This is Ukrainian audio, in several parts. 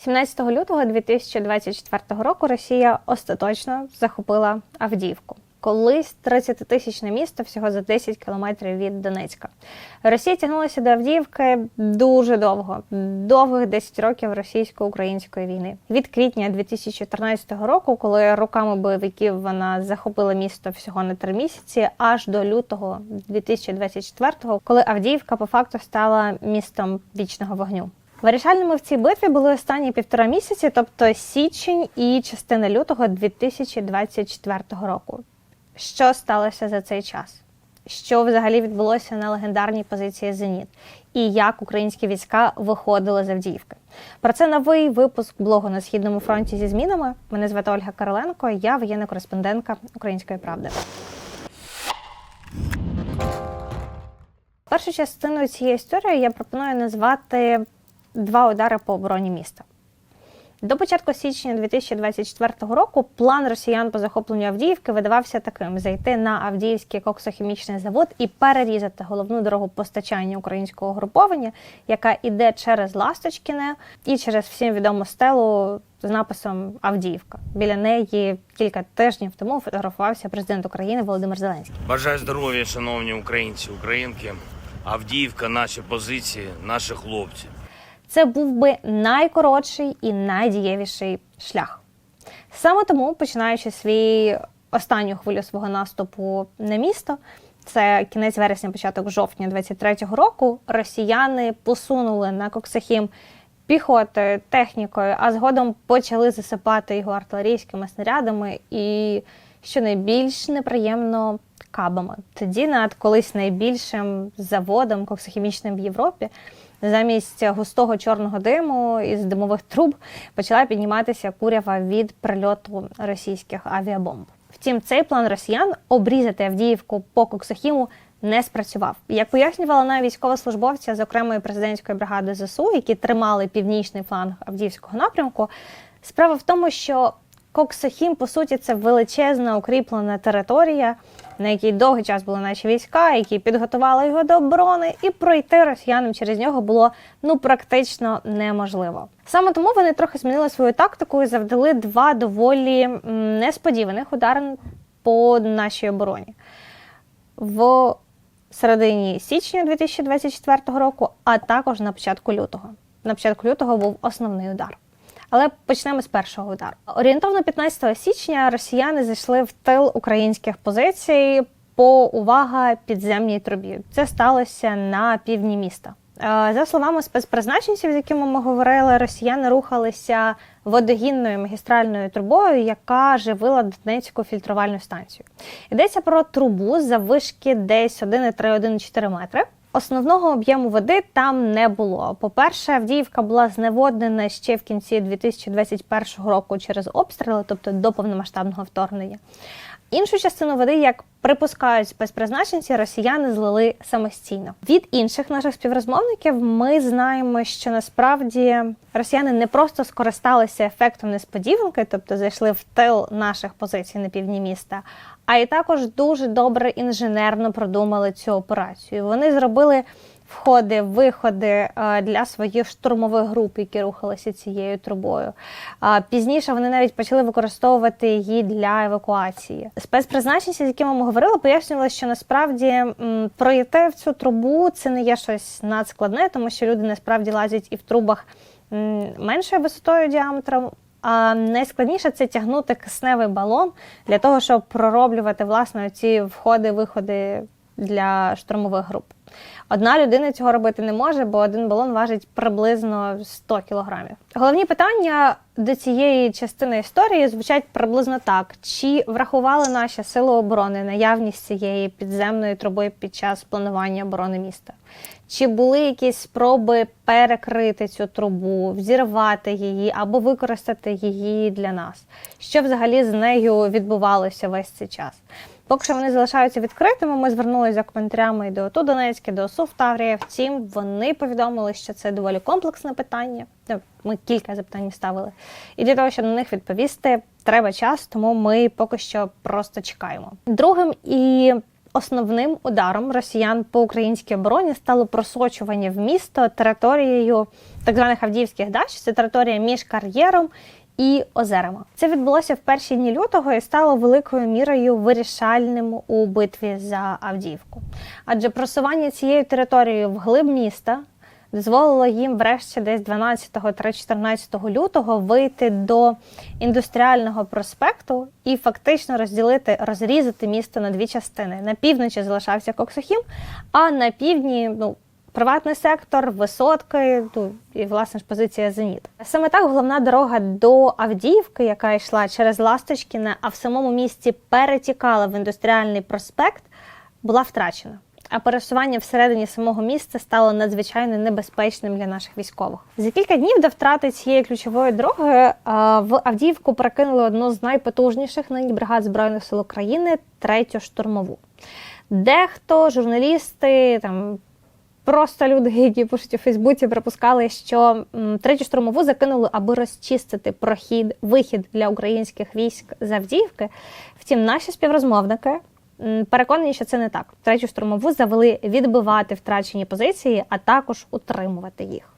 17 лютого 2024 року Росія остаточно захопила Авдіївку. Колись 30-тисячне місто всього за 10 кілометрів від Донецька. Росія тягнулася до Авдіївки дуже довго, довгих 10 років російсько-української війни. Від квітня 2014 року, коли руками бойовиків вона захопила місто всього на три місяці, аж до лютого 2024, коли Авдіївка по факту стала містом вічного вогню. Вирішальними в цій битві були останні півтора місяці, тобто січень і частина лютого 2024 року. Що сталося за цей час? Що взагалі відбулося на легендарній позиції Зеніт? І як українські війська виходили з Авдіївки? Про це новий випуск блогу на східному фронті зі змінами. Мене звати Ольга Короленко, я воєнна кореспондентка Української правди. Першу частину цієї історії я пропоную назвати два удари по обороні міста. До початку січня 2024 року план росіян по захопленню Авдіївки видавався таким: зайти на Авдіївський коксохімічний завод і перерізати головну дорогу постачання українського груповання, яка іде через Ласточкіне і через всім відому стелу з написом Авдіївка. Біля неї кілька тижнів тому фотографувався президент України Володимир Зеленський. Бажаю здоров'я, шановні українці, українки. Авдіївка, наші позиції, наші хлопці. Це був би найкоротший і найдієвіший шлях. Саме тому, починаючи свій останню хвилю свого наступу на місто, це кінець вересня, початок жовтня 23-го року, росіяни посунули на Коксахім піхотою, технікою, а згодом почали засипати його артилерійськими снарядами і, що найбільш неприємно, кабами. Тоді над колись найбільшим заводом коксохімічним в Європі замість густого чорного диму із димових труб почала підніматися курява від прильоту російських авіабомб. Втім, цей план росіян обрізати Авдіївку по Коксохіму не спрацював. Як пояснювала на військовослужбовця з окремої президентської бригади ЗСУ, які тримали північний фланг Авдіївського напрямку, справа в тому, що Коксохім, по суті, це величезна укріплена територія, на якій довгий час були наші війська, які підготували його до оборони, і пройти росіянам через нього було ну практично неможливо. Саме тому вони трохи змінили свою тактику і завдали два доволі несподіваних удари по нашій обороні в середині січня 2024 року, а також на початку лютого. На початку лютого був основний удар. Але почнемо з першого удару. Орієнтовно 15 січня росіяни зайшли в тил українських позицій по увага підземній трубі. Це сталося на півдні міста. Е, За словами спецпризначенців, з якими ми говорили, росіяни рухалися водогінною магістральною трубою, яка живила Донецьку фільтрувальну станцію. Йдеться про трубу заввишки десь 1,3-1,4 метри. Основного об'єму води там не було. По-перше, Авдіївка була зневоднена ще в кінці 2021 року через обстріли, тобто до повномасштабного вторгнення. Іншу частину води, як припускають спецпризначенці, росіяни злили самостійно. Від інших наших співрозмовників ми знаємо, що насправді росіяни не просто скористалися ефектом несподіванки, тобто зайшли в тил наших позицій на півдні міста, а й також дуже добре інженерно продумали цю операцію. Вони зробили входи, виходи е, для своїх штурмових груп, які рухалися цією трубою. Пізніше вони навіть почали використовувати її для евакуації. Спецпризначенці, з якими ми говорили, пояснювали, що насправді пройти в цю трубу це не є щось надскладне, тому що люди насправді лазять і в трубах меншою висотою діаметром. А найскладніше це тягнути кисневий балон для того, щоб пророблювати власне ці входи-виходи для штурмових груп. Одна людина цього робити не може, бо один балон важить приблизно 100 кілограмів. Головні питання до цієї частини історії звучать приблизно так: чи врахували наші сили оборони наявність цієї підземної труби під час планування оборони міста? Чи були якісь спроби перекрити цю трубу, взірвати її або використати її для нас? Що взагалі з нею відбувалося весь цей час? Поки що вони залишаються відкритими. Ми звернулися за коментарями і до ОТУ Донецьке, до ОСУ в Таврія. Втім, вони повідомили, що це доволі комплексне питання. Ну, Ми кілька запитань ставили. І для того, щоб на них відповісти, треба час, тому ми поки що просто чекаємо. Другим і основним ударом росіян по українській обороні стало просочування в місто територією так званих Авдіївських дач. Це територія між кар'єром і озерами. Це відбулося в перші дні лютого і стало великою мірою вирішальним у битві за Авдіївку. Адже просування цією територією вглиб міста дозволило їм врешті десь 12-14 лютого вийти до індустріального проспекту і фактично розділити, розрізати місто на дві частини. На півночі залишався Коксохім, а на півдні ну. Приватний сектор, висотки, ну і власне ж позиція Зеніт. Саме так головна дорога до Авдіївки, яка йшла через Ласточкіне, а в самому місті перетікала в індустріальний проспект, була втрачена. А пересування всередині самого міста стало надзвичайно небезпечним для наших військових. За кілька днів до втрати цієї ключової дороги в Авдіївку перекинули одну з найпотужніших нині бригад збройних сил України третю штурмову. Дехто журналісти там. Просто люди, які пишуть у Фейсбуці, припускали, що третю штурмову закинули, аби розчистити прохід, вихід для українських військ з Авдіївки. Втім, наші співрозмовники переконані, що це не так. Третю штурмову завели відбивати втрачені позиції, а також утримувати їх.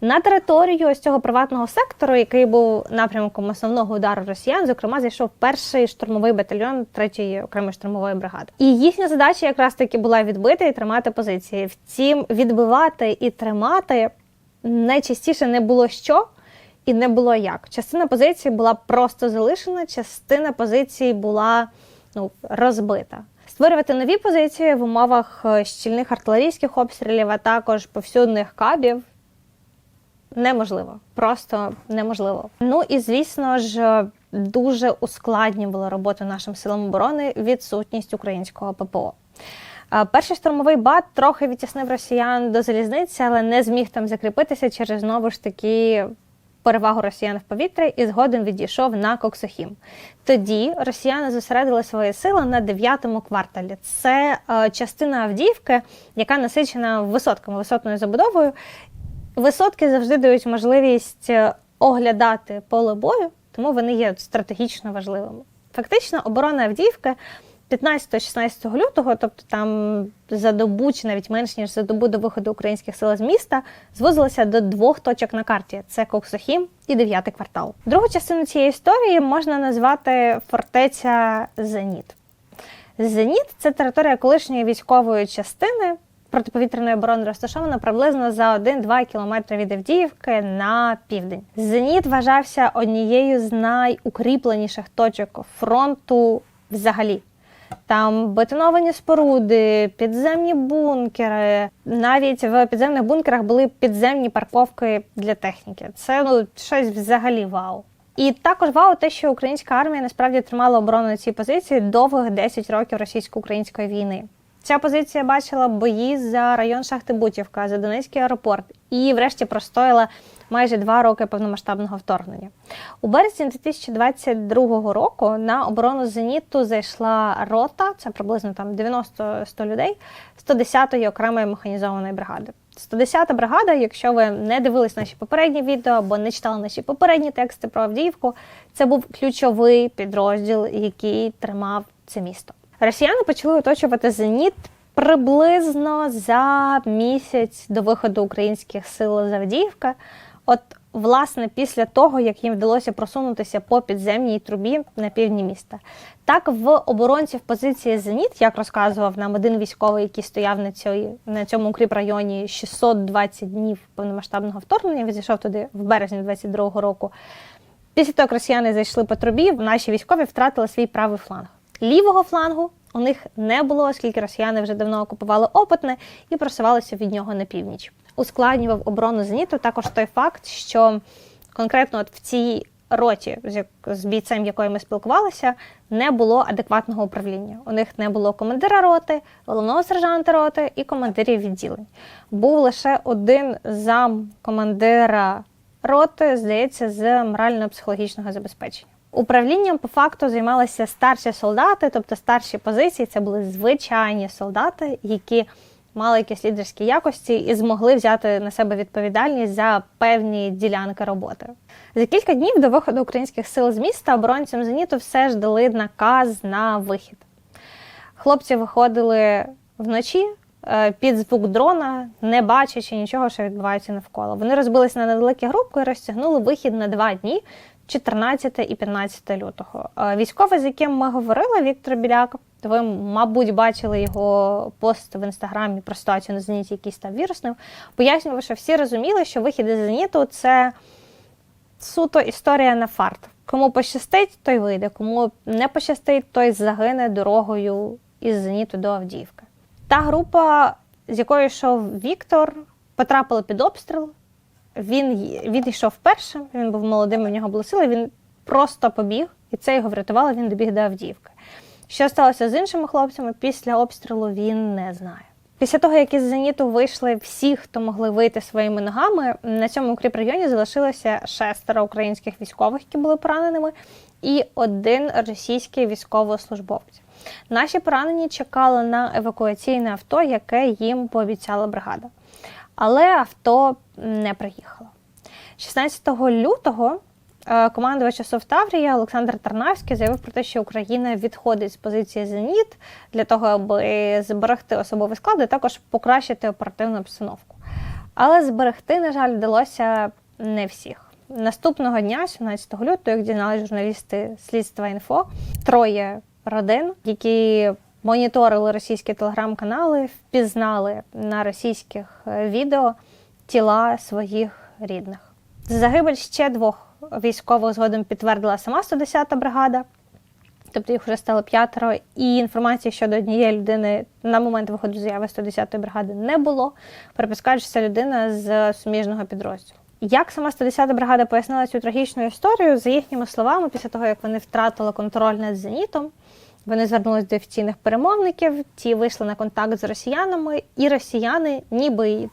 На територію ось цього приватного сектору, який був напрямком основного удару росіян, зокрема, зайшов перший штурмовий батальйон третьої окремої штурмової бригади. І їхня задача якраз таки була відбити і тримати позиції. Втім, відбивати і тримати найчастіше не було що. І не було як. Частина позиції була просто залишена, частина позиції була ну, розбита. Створювати нові позиції в умовах е, щільних артилерійських обстрілів, а також повсюдних кабів неможливо. Просто неможливо. Ну і звісно ж, дуже ускладнювала роботу нашим силам оборони відсутність українського ППО. Е, Перший штурмовий бат трохи відтіснив росіян до залізниці, але не зміг там закріпитися через знову ж таки перевагу росіян в повітрі і згодом відійшов на Коксохім. Тоді росіяни зосередили свої сили на дев'ятому кварталі. Це е, частина Авдіївки, яка насичена висотками, висотною забудовою. Висотки завжди дають можливість е, оглядати поле бою, тому вони є стратегічно важливими. Фактично, оборона Авдіївки 15-16 лютого, тобто там за добу чи навіть менш ніж за добу до виходу українських сил з міста, звозилася до двох точок на карті: це Коксохім і дев'ятий квартал. Другу частину цієї історії можна назвати фортеця Зеніт. Зеніт це територія колишньої військової частини протиповітряної оборони розташована приблизно за 1-2 кілометри від Авдіївки на південь. Зеніт вважався однією з найукріпленіших точок фронту взагалі. Там бетоновані споруди, підземні бункери. Навіть в підземних бункерах були підземні парковки для техніки. Це ну щось взагалі вау. І також вау, те, що українська армія насправді тримала оборону на цій позиції довгих 10 років російсько-української війни. Ця позиція бачила бої за район Шахти Бутівка, за Донецький аеропорт і, врешті, простояла майже два роки повномасштабного вторгнення. У березні 2022 року на оборону зеніту зайшла рота, це приблизно там 90-100 людей, 110-ї окремої механізованої бригади. 110-та бригада, якщо ви не дивились наші попередні відео або не читали наші попередні тексти про Авдіївку, це був ключовий підрозділ, який тримав це місто. Росіяни почали оточувати зеніт приблизно за місяць до виходу українських сил з Авдіївки. От, власне, після того, як їм вдалося просунутися по підземній трубі на півдні міста. Так, в оборонців позиції Зеніт, як розказував нам один військовий, який стояв на цій, на цьому укріпрайоні 620 днів повномасштабного вторгнення, відійшов туди в березні 22-го року. Після того, як росіяни зайшли по трубі, наші військові втратили свій правий фланг. Лівого флангу у них не було, оскільки росіяни вже давно окупували опитне і просувалися від нього на північ. Ускладнював оборону зеніту також той факт, що конкретно от в цій роті, з, бійцем, якою ми спілкувалися, не було адекватного управління. У них не було командира роти, головного сержанта роти і командирів відділень. Був лише один зам командира роти, здається, з морально-психологічного забезпечення. Управлінням по факту займалися старші солдати, тобто старші позиції. Це були звичайні солдати, які мали якісь лідерські якості і змогли взяти на себе відповідальність за певні ділянки роботи. За кілька днів до виходу українських сил з міста оборонцям зеніту все ж дали наказ на вихід. Хлопці виходили вночі е, під звук дрона, не бачачи нічого, що відбувається навколо. Вони розбилися на невеликі групи і розтягнули вихід на два дні. 14 і 15 лютого. Е, Військовий, з яким ми говорили, Віктор Біляк, ви, мабуть, бачили його пост в інстаграмі про ситуацію на зеніті, який став вірусним. Пояснював, що всі розуміли, що вихід із зеніту це суто історія на фарт. Кому пощастить, той вийде. Кому не пощастить, той загине дорогою із зеніту до Авдіївки. Та група, з якою йшов Віктор, потрапила під обстріл. Він, він першим, він був молодим, у нього були сили, він просто побіг, і це його врятувало, він добіг до Авдіївки. Що сталося з іншими хлопцями після обстрілу, він не знає. Після того, як із зеніту вийшли всі, хто могли вийти своїми ногами, на цьому укріп районі залишилося шестеро українських військових, які були пораненими, і один російський військовослужбовець. Наші поранені чекали на евакуаційне авто, яке їм пообіцяла бригада. Але авто не приїхало. 16 лютого е, командувач СОВ Таврія Олександр Тарнавський заявив про те, що Україна відходить з позиції Зеніт для того, аби зберегти особовий склад і також покращити оперативну обстановку. Але зберегти, на жаль, вдалося не всіх. Наступного дня, 17 лютого, як дізналися журналісти слідства інфо, троє родин, які моніторили російські телеграм-канали, впізнали на російських е, відео тіла своїх рідних. Загибель ще двох військових згодом підтвердила сама 110-та бригада, тобто їх вже стало п'ятеро. І інформації щодо однієї людини на момент виходу заяви 110-ї бригади не було. Припускають, що це людина з суміжного підрозділу. Як сама 110-та бригада пояснила цю трагічну історію, за їхніми словами, після того як вони втратили контроль над зенітом, вони звернулись до офіційних перемовників, ті вийшли на контакт з росіянами, і росіяни, ніби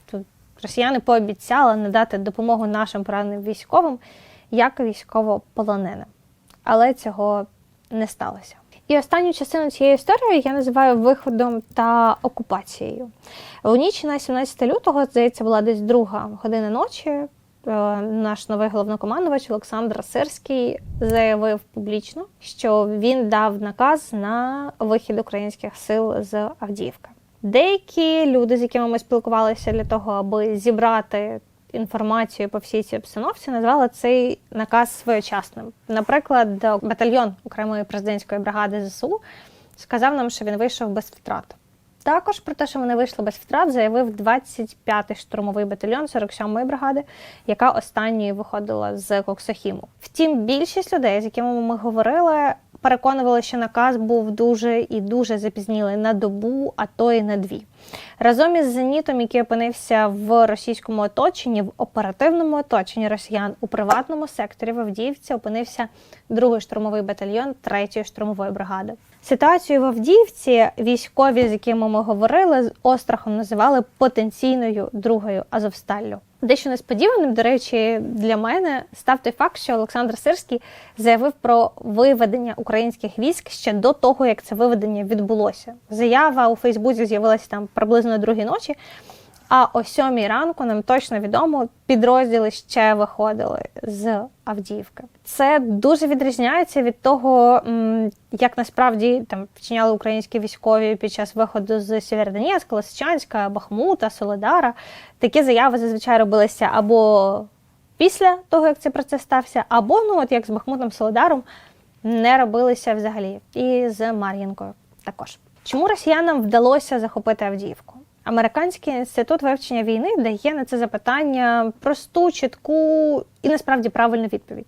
росіяни пообіцяли надати допомогу нашим пораненим військовим як військовополоненим. Але цього не сталося. І останню частину цієї історії я називаю виходом та окупацією. У ніч на 17 лютого, здається, була десь друга година ночі. Е, Наш новий головнокомандувач Олександр Сирський заявив публічно, що він дав наказ на вихід українських сил з Авдіївки. Деякі люди, з якими ми спілкувалися для того, аби зібрати інформацію по всій цій обстановці, назвали цей наказ своєчасним. Наприклад, батальйон окремої президентської бригади ЗСУ сказав нам, що він вийшов без втрат. Також про те, що вони вийшли без втрат, заявив 25-й штурмовий батальйон 47-ї бригади, яка останньою виходила з Коксохіму. Втім, більшість людей, з якими ми говорили, переконували, що наказ був дуже і дуже запізнілий на добу, а то й на дві. Разом із зенітом, який опинився в російському оточенні, в оперативному оточенні росіян у приватному секторі в Авдіївці опинився другий штурмовий батальйон 3-ї штурмової бригади. Ситуацію в Авдіївці військові, з якими ми говорили, з острахом називали потенційною другою Азовсталлю. Дещо несподіваним, до речі, для мене став той факт, що Олександр Сирський заявив про виведення українських військ ще до того, як це виведення відбулося. Заява у Фейсбуці з'явилася там приблизно другій ночі. А о сьомій ранку нам точно відомо, підрозділи ще виходили з Авдіївки. Це дуже відрізняється від того, як насправді там вчиняли українські військові під час виходу з Сєвєродонецька, Лисичанська, Бахмута, Солидара. Такі заяви зазвичай робилися або після того, як цей процес стався, або ну от як з Бахмутом Солидаром не робилися взагалі. І з Мар'їнкою також. Чому росіянам вдалося захопити Авдіївку? Американський інститут вивчення війни дає на це запитання просту, чітку і насправді правильну відповідь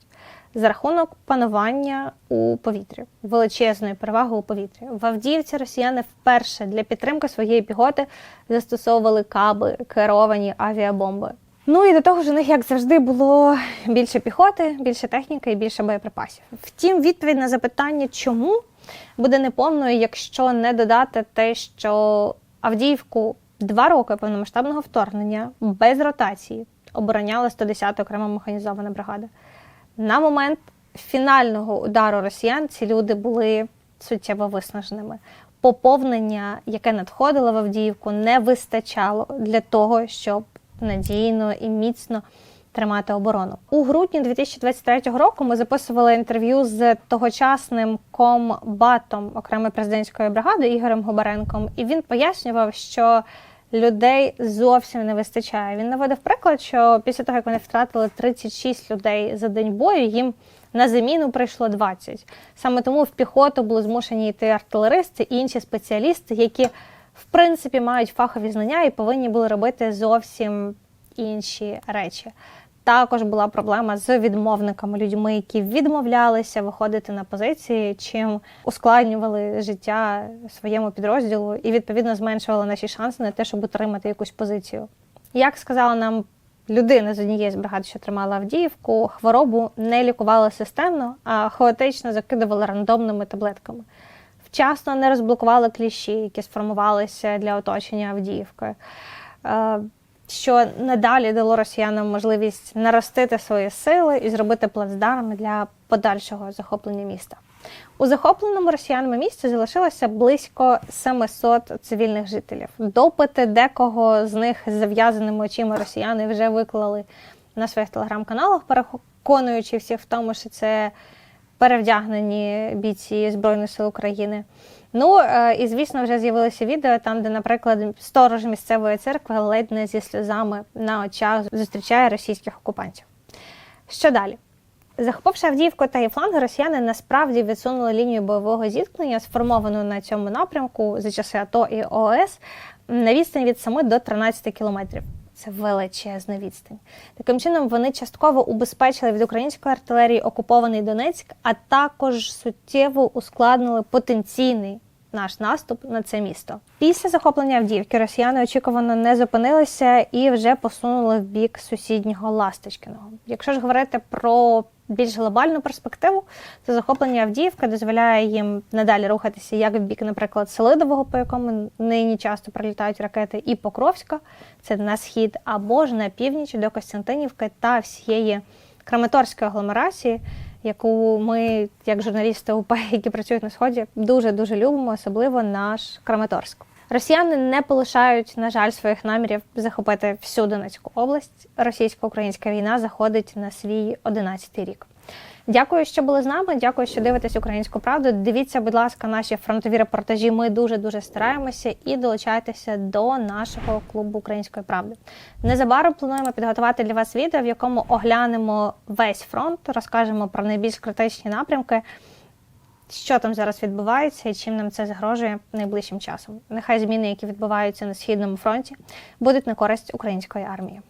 за рахунок панування у повітрі, величезної переваги у повітрі. В Авдіївці росіяни вперше для підтримки своєї піхоти застосовували каби, керовані авіабомби. Ну і до того ж, у них, як завжди, було більше піхоти, більше техніки і більше боєприпасів. Втім, відповідь на запитання, чому буде неповною, якщо не додати те, що Авдіївку два роки повномасштабного вторгнення без ротації обороняла 110 окрема механізована бригада. На момент фінального удару росіян ці люди були суттєво виснаженими. Поповнення, яке надходило в Авдіївку, не вистачало для того, щоб надійно і міцно тримати оборону. У грудні 2023 року ми записували інтерв'ю з тогочасним комбатом окремої президентської бригади Ігорем Губаренком, і він пояснював, що людей зовсім не вистачає. Він наводив приклад, що після того, як вони втратили 36 людей за день бою, їм на заміну прийшло 20. Саме тому в піхоту були змушені йти артилеристи і інші спеціалісти, які в принципі мають фахові знання і повинні були робити зовсім інші речі. Також була проблема з відмовниками, людьми, які відмовлялися виходити на позиції, чим ускладнювали життя своєму підрозділу і відповідно зменшували наші шанси на те, щоб утримати якусь позицію. Як сказала нам людина з однієї з бригад, що тримала Авдіївку, хворобу не лікували системно, а хаотично закидували рандомними таблетками. Вчасно не розблокували кліщі, які сформувалися для оточення Авдіївки. Що надалі дало росіянам можливість наростити свої сили і зробити плацдарм для подальшого захоплення міста. У захопленому росіянами місті залишилося близько 700 цивільних жителів. Допити декого з них з зав'язаними очима росіяни вже виклали на своїх телеграм-каналах, переконуючи всіх в тому, що це перевдягнені бійці Збройних сил України. Ну е, і звісно, вже з'явилося відео там, де, наприклад, сторож місцевої церкви ледь не зі сльозами на очах зустрічає російських окупантів. Що далі? Захопивши Авдіївку та її фланги, росіяни насправді відсунули лінію бойового зіткнення, сформовану на цьому напрямку за часи АТО і ООС, на відстані від 7 до 13 кілометрів. Це величезна відстань. Таким чином, вони частково убезпечили від української артилерії окупований Донецьк, а також суттєво ускладнили потенційний наш наступ на це місто. Після захоплення Авдіївки росіяни очікувано не зупинилися і вже посунули в бік сусіднього Ласточкиного. Якщо ж говорити про більш глобальну перспективу, то захоплення Авдіївки дозволяє їм надалі рухатися як в бік, наприклад, Селидового, по якому нині часто прилітають ракети, і Покровська, це на схід, або ж на північ до Костянтинівки та всієї Краматорської агломерації, яку ми, як журналісти УП, які працюють на сході, дуже дуже любимо, особливо наш Краматорськ. Росіяни не полишають, на жаль, своїх намірів захопити всю Донецьку область. Російсько-українська війна заходить на свій 11-й рік. Дякую, що були з нами. Дякую, що дивитесь українську правду. Дивіться, будь ласка, наші фронтові репортажі. Ми дуже дуже стараємося і долучайтеся до нашого клубу української правди. Незабаром плануємо підготувати для вас відео, в якому оглянемо весь фронт, розкажемо про найбільш критичні напрямки що там зараз відбувається і чим нам це загрожує найближчим часом. Нехай зміни, які відбуваються на східному фронті, будуть на користь української армії.